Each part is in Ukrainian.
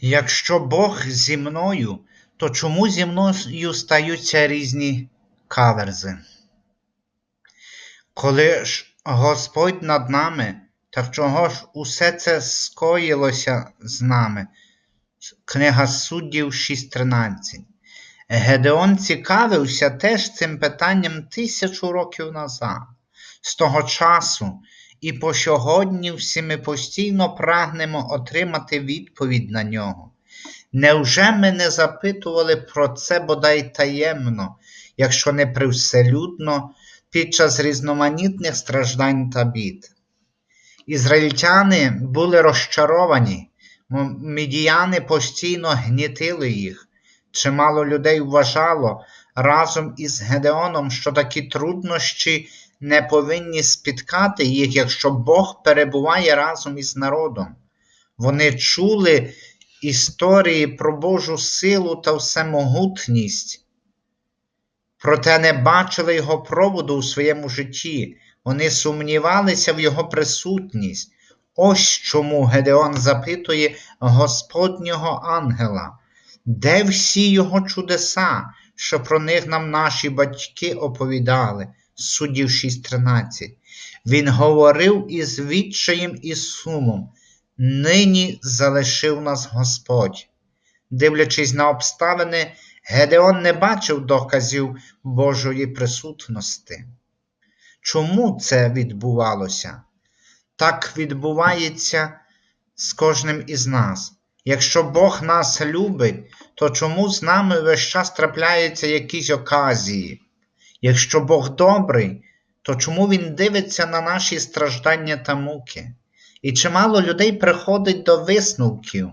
Якщо Бог зі мною, то чому зі мною стаються різні каверзи? Коли ж Господь над нами, так чого ж усе це скоїлося з нами? Книга Суддів 6.13. Гедеон цікавився теж цим питанням тисячу років назад. З того часу і по сьогодні всі ми постійно прагнемо отримати відповідь на нього. Невже ми не запитували про це бодай таємно, якщо не привселюдно, під час різноманітних страждань та бід? Ізраїльтяни були розчаровані, медіяни постійно гнітили їх. Чимало людей вважало разом із Гедеоном, що такі труднощі не повинні спіткати їх, якщо Бог перебуває разом із народом. Вони чули історії про Божу силу та всемогутність, проте не бачили його проводу у своєму житті. Вони сумнівалися в його присутність. Ось чому Гедеон запитує Господнього ангела, де всі його чудеса, що про них нам наші батьки оповідали, суддів 6.13. Він говорив із відчаєм і сумом, нині залишив нас Господь. Дивлячись на обставини, Гедеон не бачив доказів Божої присутності. Чому це відбувалося? Так відбувається з кожним із нас. Якщо Бог нас любить, то чому з нами весь час трапляються якісь оказії? Якщо Бог добрий, то чому Він дивиться на наші страждання та муки? І чимало людей приходить до висновків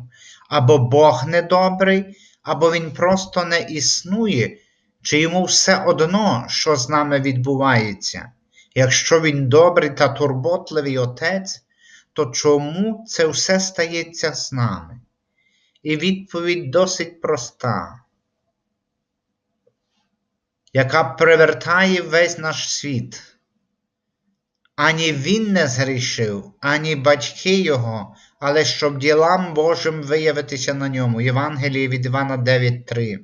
або Бог недобрий, або Він просто не існує, чи йому все одно, що з нами відбувається. Якщо він добрий та турботливий Отець, то чому це все стається з нами? І відповідь досить проста, яка привертає весь наш світ. Ані він не згрішив, ані батьки його, але щоб ділам Божим виявитися на ньому. Євангеліє від Івана 9.3.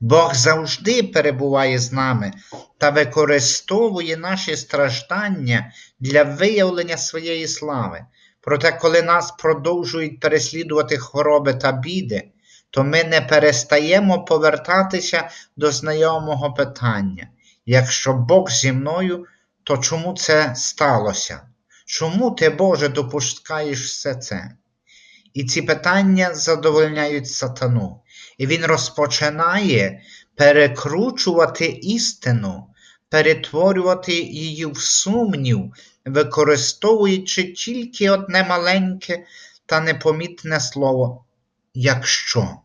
Бог завжди перебуває з нами та використовує наші страждання для виявлення своєї слави. Проте, коли нас продовжують переслідувати хвороби та біди, то ми не перестаємо повертатися до знайомого питання. Якщо Бог зі мною, то чому це сталося? Чому ти, Боже, допускаєш все це? І ці питання задовольняють сатану. І він розпочинає перекручувати істину, перетворювати її в сумнів, використовуючи тільки одне маленьке та непомітне слово якщо.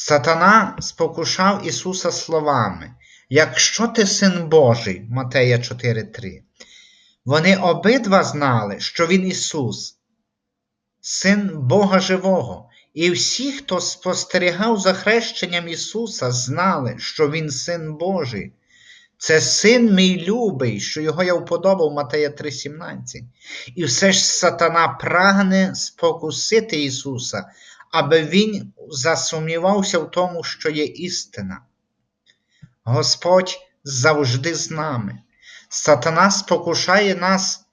Сатана спокушав Ісуса словами, якщо ти син Божий, Матея 4:3. Вони обидва знали, що Він Ісус, Син Бога Живого. І всі, хто спостерігав за хрещенням Ісуса, знали, що Він Син Божий. Це син мій любий, що його я вподобав Матея 3,17. І все ж сатана прагне спокусити Ісуса, аби Він засумнівався в тому, що є істина. Господь завжди з нами. Сатана спокушає нас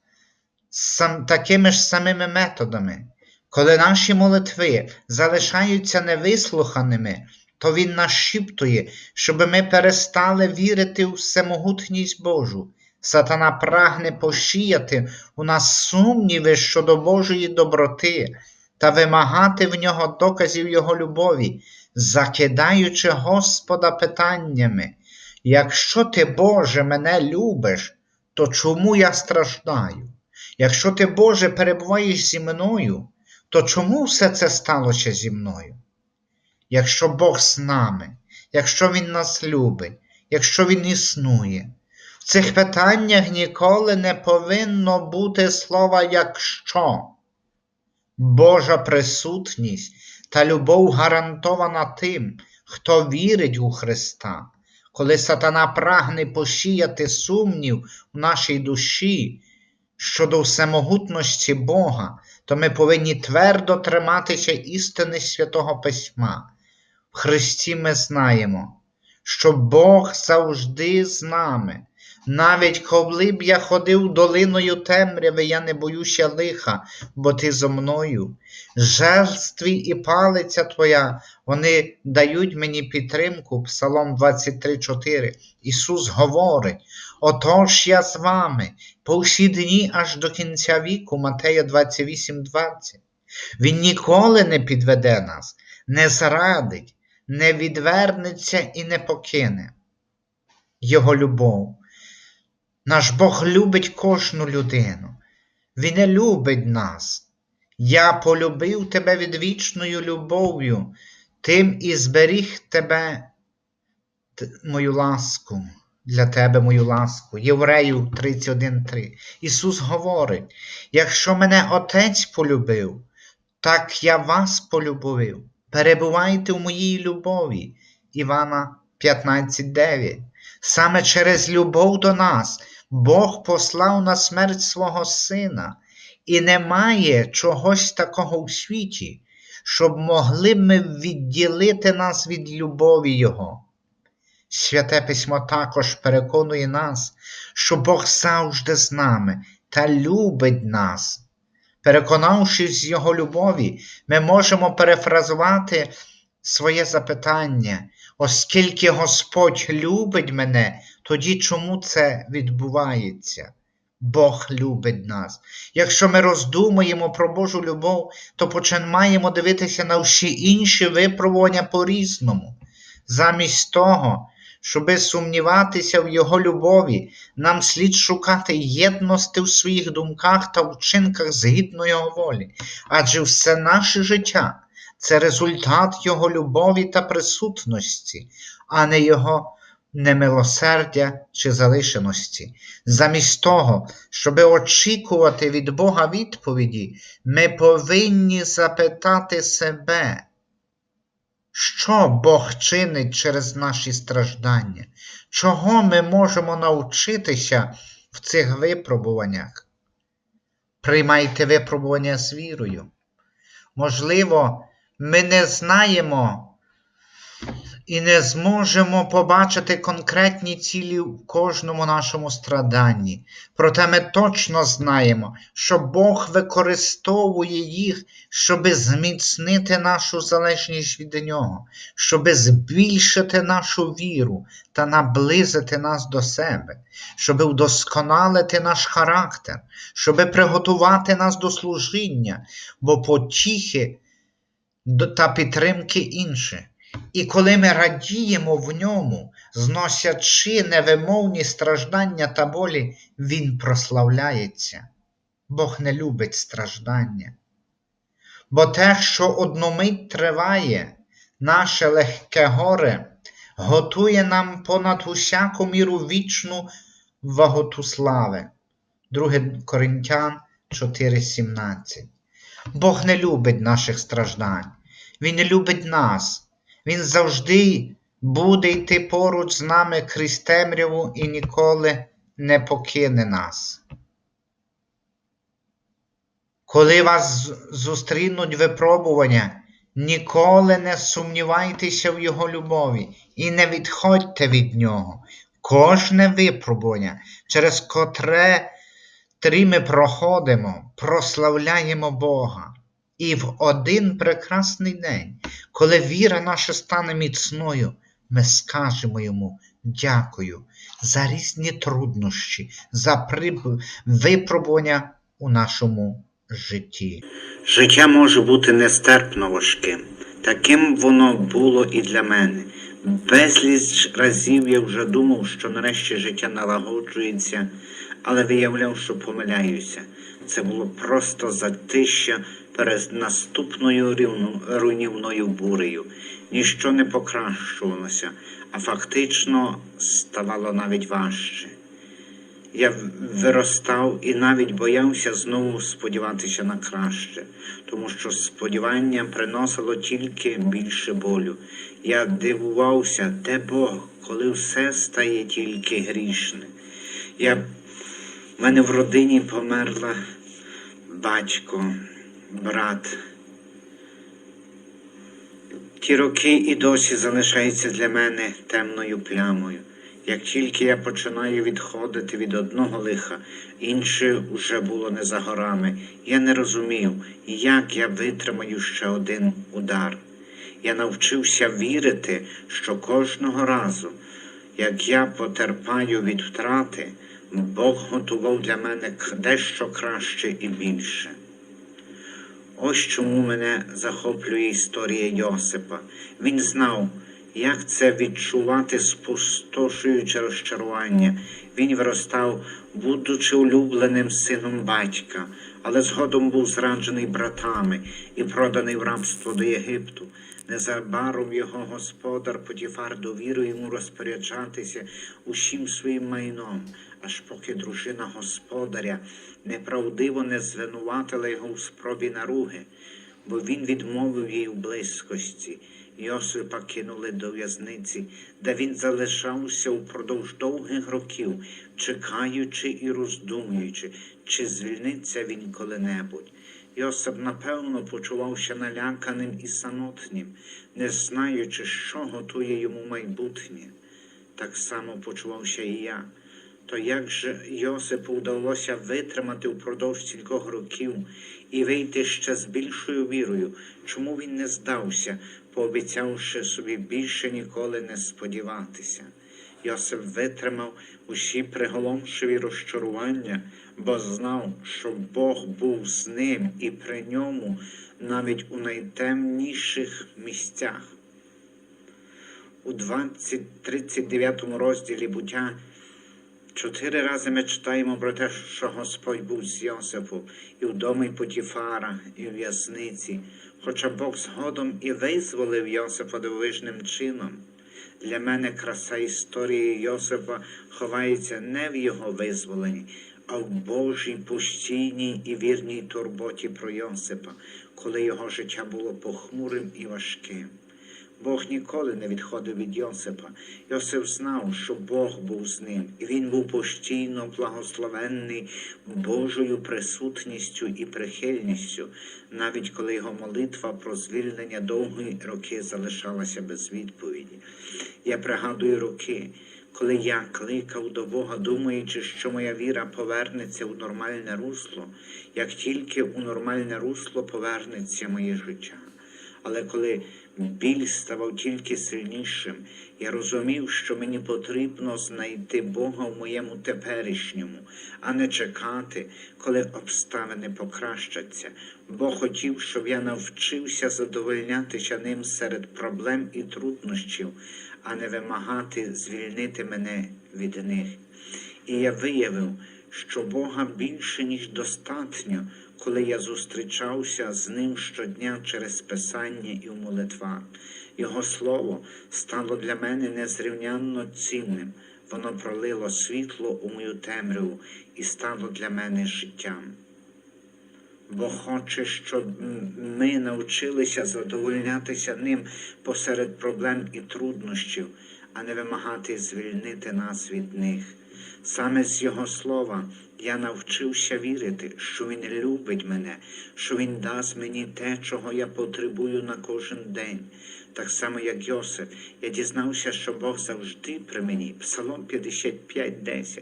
сам, такими ж самими методами. Коли наші молитви залишаються невислуханими, то Він нашіптує, щоб ми перестали вірити у всемогутність Божу. Сатана прагне пошіяти у нас сумніви щодо Божої доброти та вимагати в нього доказів Його любові, закидаючи Господа питаннями. Якщо ти, Боже, мене любиш, то чому я страждаю? Якщо ти, Боже, перебуваєш зі мною, то чому все це сталося зі мною? Якщо Бог з нами, якщо Він нас любить, якщо Він існує, в цих питаннях ніколи не повинно бути слова якщо. Божа присутність та любов гарантована тим, хто вірить у Христа. Коли сатана прагне посіяти сумнів у нашій душі щодо всемогутності Бога то ми повинні твердо триматися істини Святого Письма. В Христі ми знаємо, що Бог завжди з нами. Навіть коли б я ходив долиною темряви, я не боюся лиха, бо ти зо мною. Твій і палиця твоя, вони дають мені підтримку, Псалом 23,4. Ісус говорить: Отож я з вами по всі дні аж до кінця віку, Матея 28,20. Він ніколи не підведе нас, не зрадить, не відвернеться і не покине. Його любов. Наш Бог любить кожну людину. Він не любить нас. Я полюбив тебе відвічною любов'ю, тим і зберіг тебе мою ласку, для тебе мою ласку. Євреїв 31.3. Ісус говорить: якщо мене Отець полюбив, так я вас полюбив. Перебувайте в моїй любові. Івана 15.9. Саме через любов до нас Бог послав на смерть свого Сина, і немає чогось такого у світі, щоб могли ми відділити нас від любові Його. Святе письмо також переконує нас, що Бог завжди з нами та любить нас. Переконавшись з Його любові, ми можемо перефразувати своє запитання, оскільки Господь любить мене, тоді чому це відбувається? Бог любить нас. Якщо ми роздумуємо про Божу любов, то починаємо дивитися на всі інші випробування по-різному. Замість того, щоби сумніватися в Його любові, нам слід шукати єдності в своїх думках та вчинках згідно Його волі, адже все наше життя це результат Його любові та присутності, а не Його немилосердя чи залишеності. Замість того, щоби очікувати від Бога відповіді, ми повинні запитати себе, що Бог чинить через наші страждання, чого ми можемо навчитися в цих випробуваннях. Приймайте випробування з вірою. Можливо, ми не знаємо і не зможемо побачити конкретні цілі в кожному нашому страданні. Проте ми точно знаємо, що Бог використовує їх, щоби зміцнити нашу залежність від Нього, щоби збільшити нашу віру та наблизити нас до себе, щоби вдосконалити наш характер, щоби приготувати нас до служіння, бо потіхи та підтримки інші. І коли ми радіємо в ньому, зносячи невимовні страждання та болі, Він прославляється. Бог не любить страждання. Бо те, що одну мить триває, наше легке горе, готує нам понад усяку міру вічну ваготу слави. 2 Коринтян 4,17. Бог не любить наших страждань. Він не любить нас. Він завжди буде йти поруч з нами крізь темряву і ніколи не покине нас. Коли вас зустрінуть випробування, ніколи не сумнівайтеся в Його любові і не відходьте від Нього. Кожне випробування, через котре три ми проходимо, прославляємо Бога. І в один прекрасний день, коли віра наша стане міцною, ми скажемо йому дякую за різні труднощі, за приб- випробування у нашому житті. Життя може бути нестерпно важким. Таким воно було і для мене. Безліч разів я вже думав, що нарешті життя налагоджується, але виявляв, що помиляюся. Це було просто затища перед наступною рівну- руйнівною бурею. Ніщо не покращувалося, а фактично ставало навіть важче. Я виростав і навіть боявся знову сподіватися на краще, тому що сподівання приносило тільки більше болю. Я дивувався, де Бог, коли все стає тільки грішне. Я... В мене в родині померла батько, брат. Ті роки і досі залишаються для мене темною плямою. Як тільки я починаю відходити від одного лиха, інше вже було не за горами. Я не розумів, як я витримаю ще один удар. Я навчився вірити, що кожного разу, як я потерпаю від втрати, Бог готував для мене дещо краще і більше. Ось чому мене захоплює історія Йосипа. Він знав, як це відчувати спустошуюче розчарування. Він виростав, будучи улюбленим сином батька, але згодом був зраджений братами і проданий в рабство до Єгипту. Незабаром його господар Потіфар довірив йому розпоряджатися усім своїм майном, аж поки дружина господаря неправдиво не звинуватила його у спробі наруги, бо він відмовив їй у близькості. Йосипа кинули до в'язниці, де він залишався упродовж довгих років, чекаючи і роздумуючи, чи звільниться він коли-небудь. Йосип, напевно, почувався наляканим і самотнім, не знаючи, що готує йому майбутнє. Так само почувався і я. То як же Йосипу вдалося витримати впродовж кількох років і вийти ще з більшою вірою, чому він не здався, пообіцявши собі більше ніколи не сподіватися? Йосип витримав усі приголомшиві розчарування, бо знав, що Бог був з ним і при ньому навіть у найтемніших місцях. У 20, 39 розділі буття Чотири рази ми читаємо про те, що Господь був з Йосипом і в домі Потіфара, і в в'язниці, хоча Бог згодом і визволив Йосипа дивовижним чином. Для мене краса історії Йосипа ховається не в його визволенні, а в Божій постійній і вірній турботі про Йосипа, коли його життя було похмурим і важким. Бог ніколи не відходив від Йосипа. Йосип знав, що Бог був з ним, і він був постійно благословенний Божою присутністю і прихильністю, навіть коли його молитва про звільнення довгі роки залишалася без відповіді. Я пригадую роки, коли я кликав до Бога, думаючи, що моя віра повернеться у нормальне русло, як тільки у нормальне русло повернеться моє життя. Але коли біль ставав тільки сильнішим, я розумів, що мені потрібно знайти Бога в моєму теперішньому, а не чекати, коли обставини покращаться. Бог хотів, щоб я навчився задовольнятися ним серед проблем і труднощів, а не вимагати звільнити мене від них. І я виявив, що Бога більше, ніж достатньо, коли я зустрічався з ним щодня через Писання і в молитвах. Його слово стало для мене незрівнянно цінним. Воно пролило світло у мою темряву і стало для мене життям. Бо хоче, щоб ми навчилися задовольнятися ним посеред проблем і труднощів, а не вимагати звільнити нас від них. Саме з Його слова я навчився вірити, що Він любить мене, що Він дасть мені те, чого я потребую на кожен день. Так само, як Йосиф, я дізнався, що Бог завжди при мені. Псалом 55.10,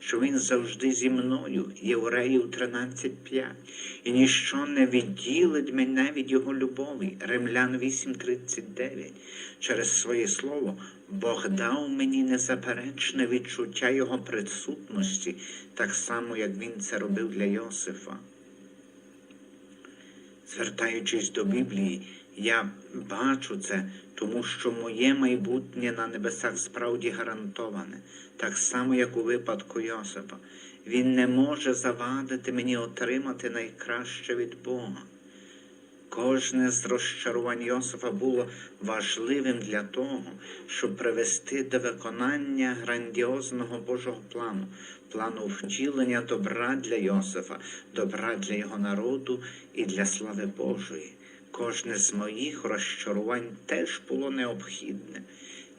що Він завжди зі мною, Євреїв 13.5. І ніщо не відділить мене від Його любові. Римлян 8.39. Через своє слово Бог дав мені незаперечне відчуття Його присутності, так само, як Він це робив для Йосифа. Звертаючись до Біблії, я бачу це, тому що моє майбутнє на небесах справді гарантоване, так само, як у випадку Йосипа. Він не може завадити мені отримати найкраще від Бога. Кожне з розчарувань Йосифа було важливим для того, щоб привести до виконання грандіозного Божого плану, плану втілення добра для Йосифа, добра для його народу і для слави Божої. Кожне з моїх розчарувань теж було необхідне.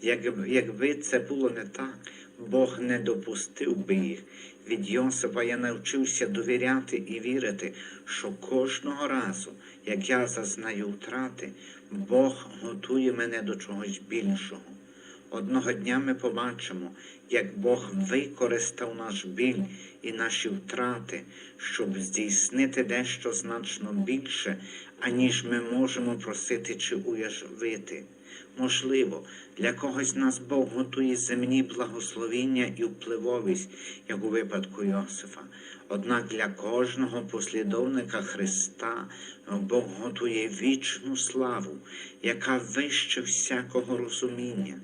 Якби, це було не так, Бог не допустив би їх. Від Йосипа я навчився довіряти і вірити, що кожного разу, як я зазнаю втрати, Бог готує мене до чогось більшого. Одного дня ми побачимо, як Бог використав наш біль і наші втрати, щоб здійснити дещо значно більше, аніж ми можемо просити чи уявити. Можливо, для когось нас Бог готує земні благословіння і впливовість, як у випадку Йосифа. Однак для кожного послідовника Христа Бог готує вічну славу, яка вище всякого розуміння.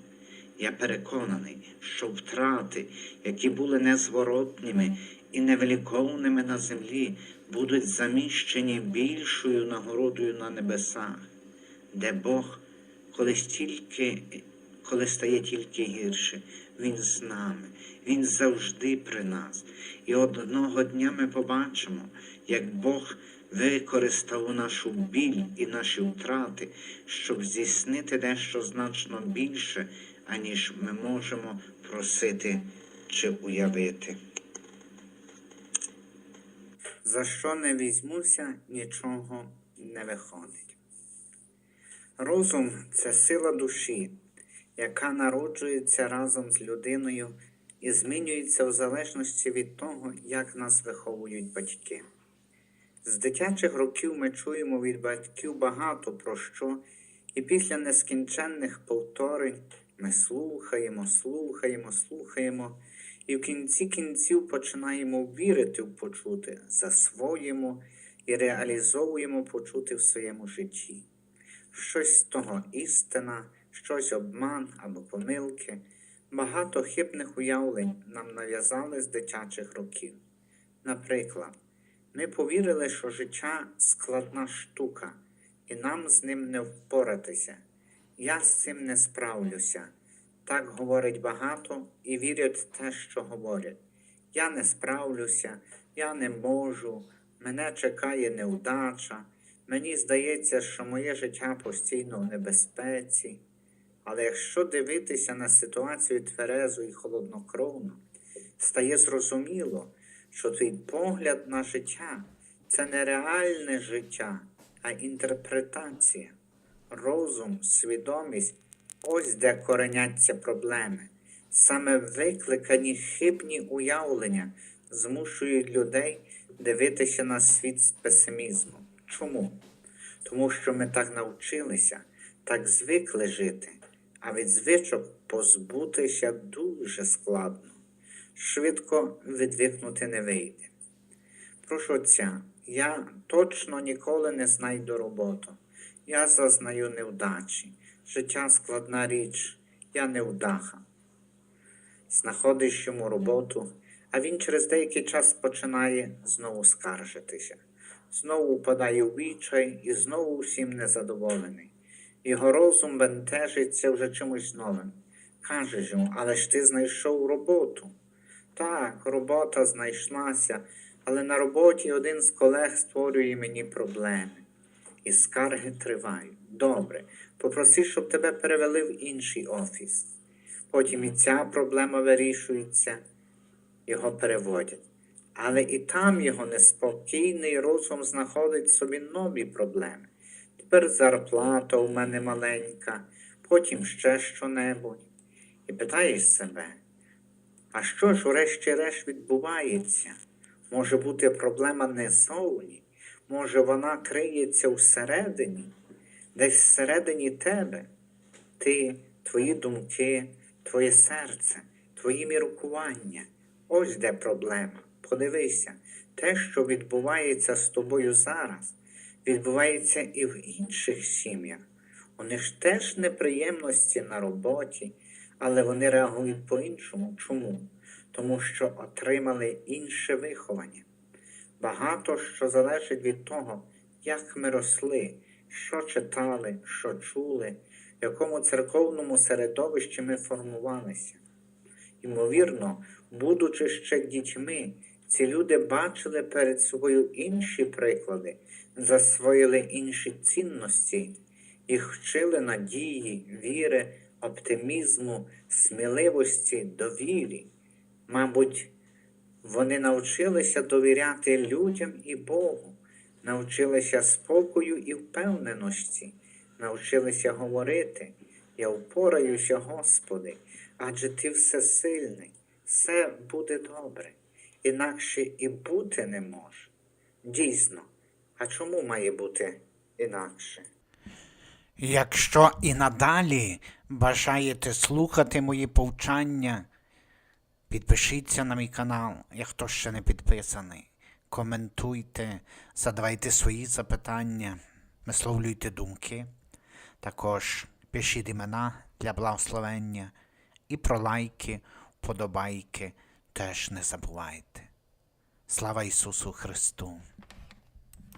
Я переконаний, що втрати, які були незворотніми і невеликовними на землі, будуть заміщені більшою нагородою на небесах, де Бог, коли тільки, коли стає тільки гірше, Він з нами, Він завжди при нас. І одного дня ми побачимо, як Бог використав нашу біль і наші втрати, щоб здійснити дещо значно більше, аніж ми можемо просити чи уявити. За що не візьмуся, нічого не виходить. Розум це сила душі, яка народжується разом з людиною і змінюється в залежності від того, як нас виховують батьки. З дитячих років ми чуємо від батьків багато про що, і після нескінченних повторень ми слухаємо, слухаємо, слухаємо, і в кінці кінців починаємо вірити в почуте, засвоїмо і реалізовуємо почути в своєму житті. Щось з того істина, щось обман або помилки, багато хибних уявлень нам нав'язали з дитячих років. Наприклад, ми повірили, що життя складна штука, і нам з ним не впоратися. Я з цим не справлюся. Так говорить багато і вірять в те, що говорять. Я не справлюся, я не можу, мене чекає неудача, мені здається, що моє життя постійно в небезпеці. Але якщо дивитися на ситуацію тверезо і холоднокровно, стає зрозуміло, що твій погляд на життя це не реальне життя, а інтерпретація, розум, свідомість ось де кореняться проблеми. Саме викликані хибні уявлення змушують людей дивитися на світ з песимізмом. Чому? Тому що ми так навчилися, так звикли жити, а від звичок позбутися дуже складно. Швидко відвикнути не вийде. Прошу отця, я точно ніколи не знайду роботу. Я зазнаю невдачі. Життя складна річ, я невдаха. Знаходиш йому роботу, а він через деякий час починає знову скаржитися, знову впадає в відчай і знову всім незадоволений. Його розум бентежиться вже чимось новим. Кажеш йому, але ж ти знайшов роботу. Так, робота знайшлася, але на роботі один з колег створює мені проблеми. І скарги тривають. Добре, попроси, щоб тебе перевели в інший офіс. Потім і ця проблема вирішується, його переводять. Але і там його неспокійний розум знаходить собі нові проблеми. Тепер зарплата у мене маленька, потім ще що-небудь. І питаєш себе, а що ж врешті-решт відбувається? Може бути проблема не зовні, може вона криється всередині, десь всередині тебе, ти, твої думки, твоє серце, твої міркування. Ось де проблема. Подивися, те, що відбувається з тобою зараз, відбувається і в інших сім'ях. У них теж неприємності на роботі, але вони реагують по-іншому. Чому? Тому що отримали інше виховання. Багато що залежить від того, як ми росли, що читали, що чули, в якому церковному середовищі ми формувалися. Ймовірно, будучи ще дітьми, ці люди бачили перед собою інші приклади, засвоїли інші цінності, їх вчили надії, віри, оптимізму, сміливості, довірі. Мабуть, вони навчилися довіряти людям і Богу, навчилися спокою і впевненості, навчилися говорити Я впораюся, Господи, адже Ти всесильний, все буде добре, інакше і бути не може. Дійсно, а чому має бути інакше? Якщо і надалі бажаєте слухати мої повчання, підпишіться на мій канал, як хто ще не підписаний. Коментуйте, задавайте свої запитання, висловлюйте думки. Також пишіть імена для благословення і про лайки, вподобайки теж не забувайте. Слава Ісусу Христу!